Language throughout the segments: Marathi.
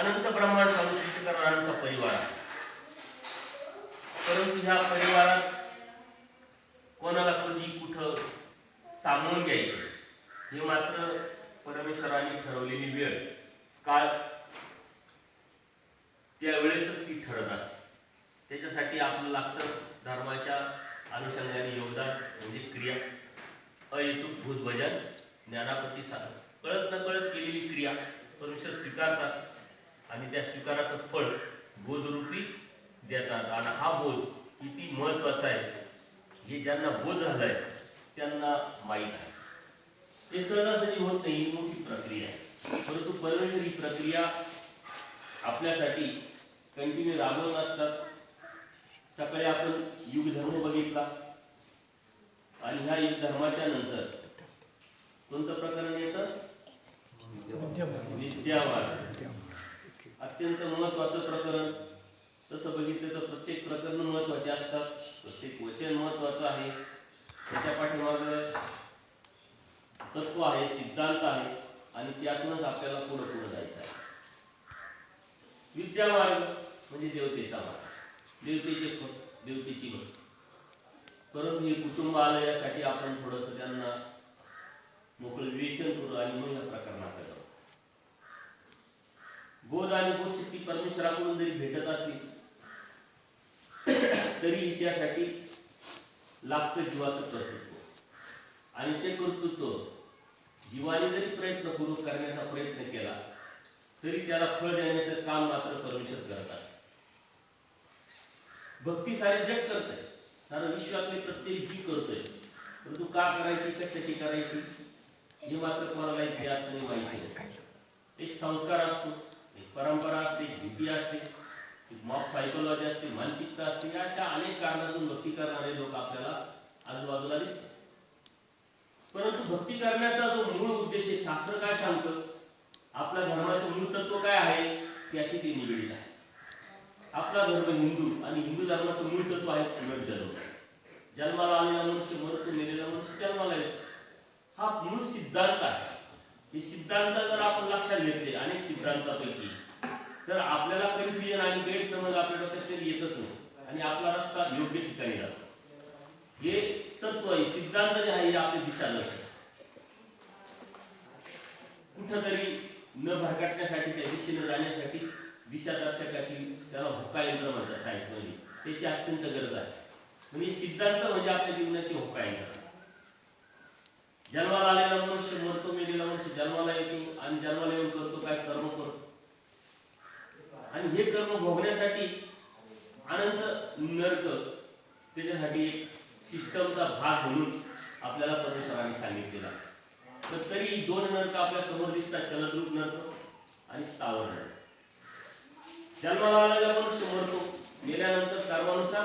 अनंत ब्रह्मांड स्वामी परिवार. आहे परंतु ह्या परिवारात कोणाला कधी कुठं सामावून घ्यायचं हे मात्र परमेश्वराने ठरवलेली वेळ काळ त्यावेळेसच ती ठरत असते. त्याच्यासाठी आपलं लागतं धर्माच्या अनुषंगाने योगदान म्हणजे क्रिया. अहेतुक भूतभजन ज्ञानापती साधन कळत न कळत केलेली क्रिया परमेश्वर स्वीकारतात आणि त्या स्वीकाराचं फळ बोधरूपी देतात. आणि हा बोध किती महत्त्वाचा आहे हे ज्यांना बोध झालाय त्यांना माहीत आहे. हे सहजासहजी होत नाही ही मोठी प्रक्रिया आहे. परंतु परमेश्वर ही प्रक्रिया आपल्यासाठी कंटिन्यू राबवत असतात. सकाळी आपण युग धर्म बघितला. ह्या एक धर्माच्या नंतर कोणतं प्रकरण येतं? विद्यावाद अत्यंत महत्वाचं प्रकरण. तसं बघितलं तर प्रत्येक प्रकरण महत्त्वाचे असतात. प्रत्येक वचन महत्वाचं आहे. त्याच्या पाठीमाग तत्व आहे सिद्धांत आहे आणि त्यातूनच आपल्याला पुढं पुढं जायचं आहे. विद्यामार्ग म्हणजे देवतेचा मार्ग. देवतेचे देवतेची भक्त. परंतु हे कुटुंब आलं यासाठी आपण थोडंसं त्यांना मोकळं विवेचन करू आणि मग या प्रकरणाकडे जाऊ बोध आणि बोधशक्ती परमेश्वराकडून जरी भेटत असली तरी त्यासाठी लागतं जीवाचं कर्तृत्व. आणि ते कर्तृत्व जीवाने जरी प्रयत्नपूर्वक करण्याचा प्रयत्न केला तरी त्याला फळ देण्याचं काम मात्र परमेश्वर करत असते. भक्ती सारे जग करत आहे सारं विश्वातले प्रत्येक जी करतोय. परंतु का करायची कशासाठी करायची? हे मात्र एक ज्ञात नाही माहिती नाही. एक संस्कार असतो एक परंपरा असते एक भीती असते एक मॉब सायकोलॉजी असते मानसिकता असते या अशा अनेक कारणातून भक्ती करणारे लोक आपल्याला आजूबाजूला दिसतात. परंतु भक्ती करण्याचा जो मूळ उद्देश आहे शास्त्र काय सांगतं? आपल्या धर्माचं मूळ तत्व काय आहे? त्याशी ते निगडीत आहे. आपला धर्म हिंदू आणि हिंदू धर्माचं मूळ तत्व आहे पुनर्जन्म. जन्माला आलेला मनुष्य मरतो नेलेला मनुष्य जन्माला येतो. हा मूळ सिद्धांत आहे. हे सिद्धांत जर आपण लक्षात घेतले अनेक सिद्धांतापैकी तर आपल्याला कन्फ्युजन आणि गैरसमज आपल्या डोक्यात येतच नाही आणि आपला रस्ता योग्य ठिकाणी जातो हे तत्व आहे सिद्धांत जे आहे हे आपली दिशा दर्शक कुठंतरी न भरकटण्यासाठी त्या दिशेने जाण्यासाठी दिशादर्शकाची त्याला होका यंत्र म्हणतात सायन्समध्ये त्याची अत्यंत गरज आहे. म्हणजे सिद्धांत म्हणजे आपल्या जीवनाची होका यंत्र. जन्माला आलेला मनुष्य मरतो मेलेला मनुष्य जन्माला येतो आणि जन्माला येऊन करतो काय? कर्म करतो. आणि हे कर्म भोगण्यासाठी अनंत नरक त्याच्यासाठी एक सिस्टमचा भाग म्हणून आपल्याला परमेश्वराने सांगितलेला तर तरी दोन नरक आपल्यासमोर दिसतात चलद्रूप नरक आणि स्थावर नरक. जन्माला आलेला मनुष्य मरतो गेल्यानंतर कर्मानुसार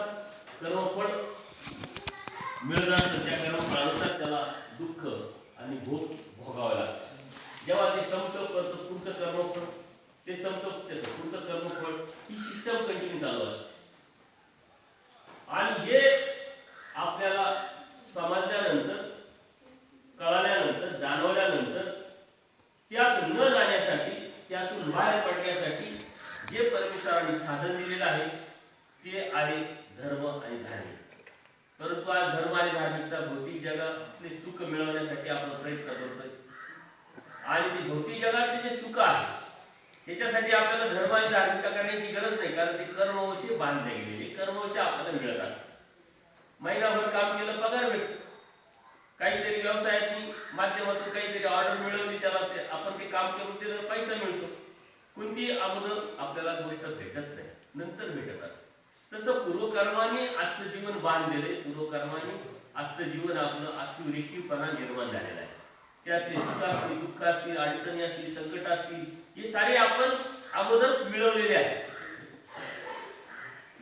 कर्मफळ मिळत असतं त्या कर्मफळानुसार त्याला दुःख आणि भोग भोगावं लागतं जेव्हा ते संपतं करतं पुढचं कर्मफळ ते संपतं त्याचं पुढचं कर्मफळ ही सिस्टम कंटिन्यू चालू असते. आणि हे आपल्याला समजल्यानंतर कळाल्यानंतर जाणवल्यानंतर त्यात न जाण्यासाठी त्यातून बाहेर पडण्यासाठी जे परमेश्वराने साधन दिलेलं आहे ते आहे धर्म आणि धार्मिक. परंतु आज धर्म आणि धार्मिकता भौतिक जगातले सुख मिळवण्यासाठी आपण प्रयत्न करतोय. आणि ते भौतिक जगातले जे सुख आहे त्याच्यासाठी आपल्याला धर्म आणि धार्मिकता करण्याची गरज नाही कारण ते कर्मवशी बांधले गेलेले कर्मवशी आपल्याला मिळतात. महिनाभर काम केलं पगार भेटतो. काहीतरी व्यवसायाची माध्यमातून काहीतरी ऑर्डर मिळवली त्याला ते आपण ते काम करून त्याला पैसा मिळतो. कोणती अगोदर आपल्याला गोष्ट भेटत नाही नंतर भेटत असते. तसं पूर्वकर्माने आजचं जीवन बांधलेलं आहे. पूर्वकर्माने आजचं जीवन आपलं अतिरेखीपणा निर्माण झालेलं आहे. त्यातले सुख असतील दुःख असतील अडचणी असतील संकट असतील हे सारे आपण अगोदरच मिळवलेले आहे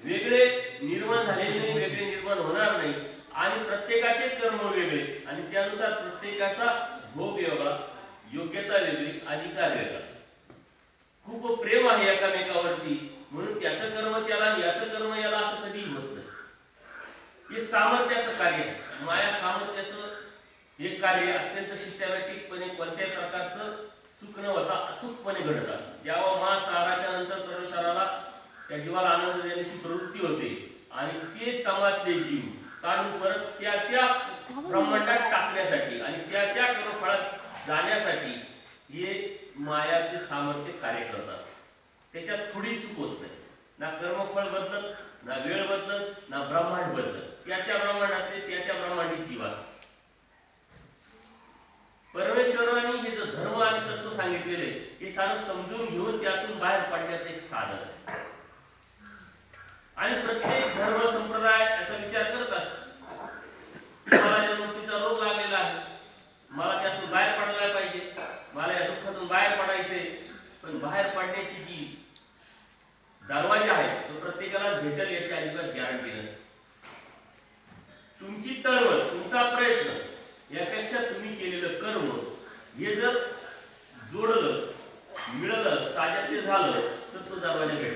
वेगळे निर्माण झालेले नाही वेगळे निर्माण होणार नाही. आणि प्रत्येकाचे कर्म वेगळे. आणि त्यानुसार प्रत्येकाचा भोग वेगळा योग्यता वेगळी अधिकार वेगळा. खूप प्रेम आहे एकामेकावरती. म्हणून त्याचं कर्म त्याला आणि याचं कर्म याला असं कधीही होत नसतं. हे सामर्थ्याचं कार्य आहे. माया सामर्थ्याचं हे कार्य अत्यंत सिस्टमॅटिकपणे कोणत्याही प्रकारचं चूक न होता अचूकपणे घडत असतं. जेव्हा महासाराच्या नंतर तरुणाला त्या जीवाला आनंद देण्याची प्रवृत्ती होते आणि ते तमातले जीव काढून परत त्या त्या ब्रह्मांडात टाकण्यासाठी आणि त्या त्या कर्मफळात जाण्यासाठी हे मायाचे सामर्थ्य कार्य करत असते. त्याच्यात थोडी चूक होत नाही. ना कर्मफळ बदलत ना वेळ बदलत ना ब्रह्मांड बदलत. त्या त्या ब्रह्मांडातले त्या त्या ब्रह्मांडी जीव असतात. परमेश्वराने हे जो धर्म आणि तत्व सांगितलेले हे सारं समजून घेऊन त्यातून बाहेर पडण्याचं एक साधन आहे. आणि प्रत्येक धर्म संप्रदाय याचा विचार करत असतो. पण बाहेर पडण्याची जी दरवाजा आहे तो प्रत्येकाला भेटेल याची अजिबात गॅरंटी नसते. तुमची तळवळ तुमचा प्रयत्न यापेक्षा तुम्ही केलेलं कर्म हे जर जोडलं मिळलं साध्यात झालं तर तो दरवाजा भेटतो